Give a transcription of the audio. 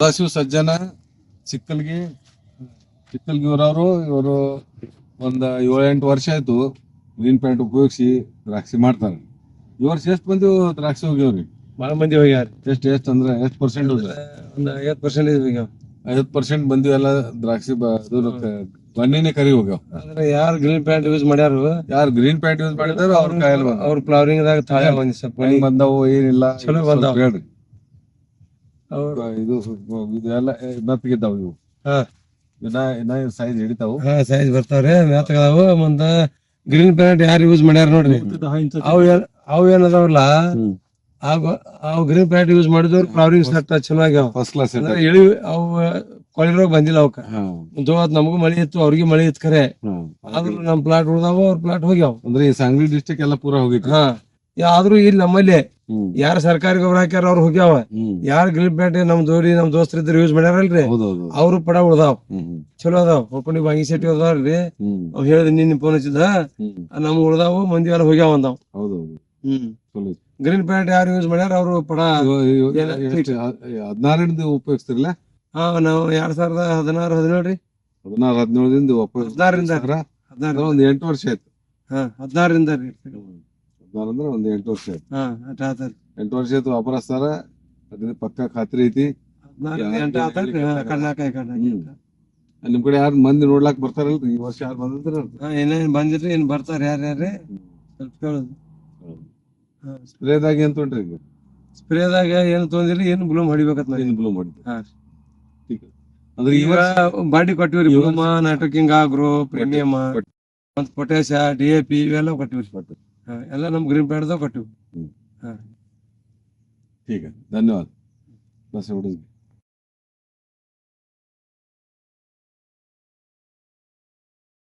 ಸದಾಶಿವ ಸಜ್ಜನ ಚಿಕ್ಕಲ್ಗಿ ಚಿಕ್ಕಲ್ಗಿ ಇವರವರು ಇವರು ಒಂದು ಏಳೆಂಟು ವರ್ಷ ಆಯ್ತು ಗ್ರೀನ್ ಪ್ಯಾಂಟ್ ಉಪಯೋಗಿಸಿ ದ್ರಾಕ್ಷಿ ಮಾಡ್ತಾರೆ. ಈ ವರ್ಷ ಎಷ್ಟು ಮಂದಿ ದ್ರಾಕ್ಷಿ ಹೋಗ್ಯಾವ್ರಿ? ಬಹಳ ಮಂದಿ ಹೋಗ್ಯಾರ. ಎಷ್ಟು ಎಷ್ಟು ಅಂದ್ರೆ ಎಷ್ಟು ಪರ್ಸೆಂಟ್ ಹೋಗ್ಯಾರ? ಒಂದ್ ಐವತ್ತು ಪರ್ಸೆಂಟ್ ಹೋಗ್ಯಾವ ಐವತ್ ಪರ್ಸೆಂಟ್ ಬಂದಿ ಎಲ್ಲ ದ್ರಾಕ್ಷಿ ಬ- ಇದು ಬನ್ನಿನೇ ಕರಿ ಹೋಗ್ಯಾವ. ಅಂದ್ರೆ ಯಾರು ಗ್ರೀನ್ ಪ್ಯಾಂಟ್ ಯೂಸ್ ಮಾಡ್ಯಾರು? ಯಾರು ಗ್ರೀನ್ ಪ್ಯಾಂಟ್ ಯೂಸ್ ಮಾಡಿದಾರ ಅವ್ರ ಕಾಯಲ್ಲಿ ಬಂದ ಅವ್ರ ಫ್ಲವರಿಂಗ್ ದಾಗ ತಾಳೆ ಬಂದಿ ಸ್ವಲ್ಪ ಬಂದವು ಏನಿಲ್ಲ ಚಲೋ ಬಂದಾವ. ಹೇಳ್ರಿ. ಇದು ಇದೆಲ್ಲ ಮೆತ್ತಗಿದ್ದಾವ ಇವು. ಹಾ. ಇನ್ನ ಇನ್ನ ಸೈಜ್ ಹಿಡಿತಾವು? ಹಾ ಸೈಜ್ ಬರ್ತಾವ್ರಿ ಮೆತ್ತಗದಾವು ಮುಂದ ಗ್ರೀನ್ ಪ್ಯಾಂಟ್ ಯಾರು ಯೂಸ್ ಮಾಡ್ಯಾರ ನೋಡ್ರಿ. ಅವು ಏನ್ ಅವು ಏನದಾವಲ್ಲ ಅವು ಅವು ಗ್ರೀನ್ ಪ್ಯಾಂಟ್ ಯೂಸ್ ಮಾಡಿದವ್ರು ಫ್ಲವರಿಂಗ್ ಸೆಟ್ ಚಲೋ ಆಗ್ಯಾವ ಫಸ್ಟ್ ಕ್ಲಾಸ್ ಇಳಿ ಅವು ಕೊಳಿ ರೋಗ ಬಂದಿಲ್ಲ ಅವಕ್ಕ. ಜೋತ್ ನಮಗೂ ಮಳಿ ಇತ್ತು ಅವ್ರಿಗೆ ಮಳಿ ಇತ್ತು ಖರೆ ಆದ್ರೂ ನಮ್ ಪ್ಲಾಟ್ ಉಳ್ದಾವ ಅವ್ರ ಪ್ಲಾಟ್ ಹೋಗ್ಯಾವ. ಅಂದ್ರೆ ಈ ಸಾಂಗ್ಲಿ ಡಿಸ್ಟಿಕ್ ಎಲ್ಲ ಪೂರಾ ಹೋಗಿತ್ತು. ಹಾ. ಆದ್ರೂ ಇಲ್ಲಿ ನಮ್ಮಲ್ಲಿ. ಯಾರ ಸರ್ಕಾರಿ ಗೊಬ್ಬರ ಹಾಕ್ಯಾರ ಅವ್ರು ಹೋಗ್ಯಾವ. ಯಾರ ಗ್ರೀನ್ ಪ್ಯಾಂಟ್ ನಮ್ ಜೋಡಿ ನಮ್ ದೋಸ್ತ್ರ ಇದ್ರ ಯೂಸ್ ಮಾಡ್ಯಾರಲ್ರಿ? ಅವ್ರು ಪಡ ಉಳ್ದಾವ್. ಚಲೋ ಅದಾವ್. ಒಪ್ಪಣಿ ಬಾಗಿ ಸೆಟ್ಟಿ ಅದಾವ್ರಿ ಹ್ಮ್. ಅವ್ ಹೇಳಿದ್ ನಿನ್ನ ಫೋನ್ ಹಚ್ಚಿದ ನಮ್ ಉಳ್ದಾವ ಮಂದಿ ಎಲ್ಲ ಹೋಗ್ಯಾವ ಅಂದಾವ್. ಹ್ಮ್. ಗ್ರೀನ್ ಪ್ಯಾಂಟ್ ಯಾರು ಯೂಸ್ ಮಾಡ್ಯಾರ ಅವ್ರು ಪಡ ಹದಿನಾರರಿಂದ ಉಪಯೋಗಿಸ್ತಿರ್ಲ? ಹಾ ನಾವು ಎರಡ್ ಸಾವಿರದ ಹದಿನಾರು ಹದಿನೇಳ್ರಿ ಹದಿನಾರು ಹದಿನೇಳದಿಂದ ಉಪಯೋಗಿಸ್ತಾರ ಹದಿನಾರರಿಂದ. ಹದಿನಾರು ಒಂದ್ ಎಂಟು ವರ್ಷ ಆಯ್ತು. ಹಾ ಹದಿನಾರರಿಂದ ರೀ. ಹದಿನಾರು ಅಂದ್ರೆ ಒಂದ್ ಎಂಟು ವರ್ಷ ಆಯ್ತು. ಎಂಟು ವರ್ಷ ಆಯ್ತು ವ್ಯಾಪಾರ ಅದ್ರ ಪಕ್ಕ ಖಾತ್ರಿ ಐತಿ. ನಿಮ್ ಕಡೆ ಯಾರು ಮಂದಿ ನೋಡ್ಲಾಕ್ ಬರ್ತಾರಲ್ರಿ? ಈ ವರ್ಷ ಯಾರು ಬಂದಿದ್ರ ಏನೇನ್ ಬಂದಿರಿ ಏನ್ ಬರ್ತಾರ ಯಾರ್ಯಾರೇ ಸ್ವಲ್ಪ ಕೇಳೋದು. ಸ್ಪ್ರೇದಾಗ ಏನ್ ತೊಗೊಂಡ್ರಿ ಸ್ಪ್ರೇದಾಗ ಏನ್ ತೊಗೊಂಡಿರಿ ಏನ್ ಬ್ಲೂಮ್ ಹೊಡಿಬೇಕತ್ ಏನ್ ಬ್ಲೂಮ್ ಹೊಡಿತೀವಿ ಹಾ. ಅಂದ್ರೆ ಈಗ body ಕೊಟ್ಟಿವ್ರಿ bloom Nitroking agro premium potash D A P ಇವೆಲ್ಲ ಕೊಟ್ಟಿವ್ರಿ. ಎಲ್ಲ ನಮ್ ಗ್ರೀನ್ ಪ್ಯಾಡ್ದಾಗ ಕೊಟ್ಟಿವಿ ठीक है धन्यवाद बस एवढंच